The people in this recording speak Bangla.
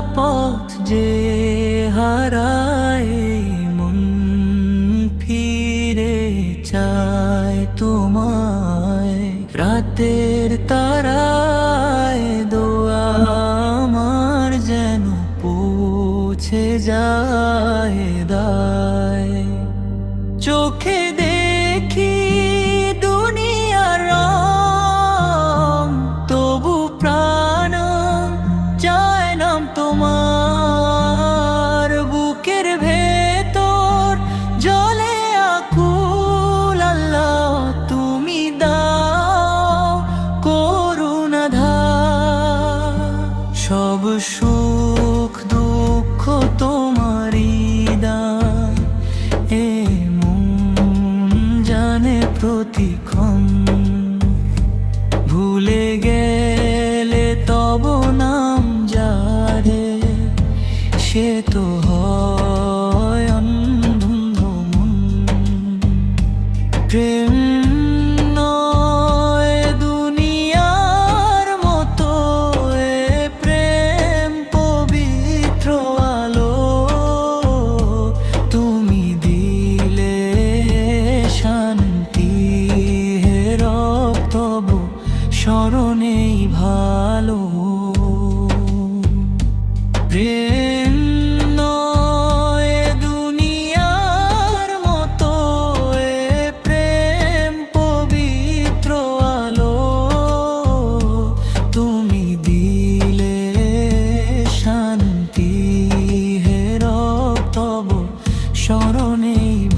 পথ যে হারায়, মন ফিরে চায় তোমায়। রাতের তারায় দোয়া আমার যেন পৌঁছে যায়, দায়। সুখ, দুঃখ তোমারি দান এ মন জানে প্রতিক্ষণ। ভুলে গেলে তব নাম যারে। সে তো হয় অন্ধ মন। প্রেম ডাকি হে রব তব শরণেই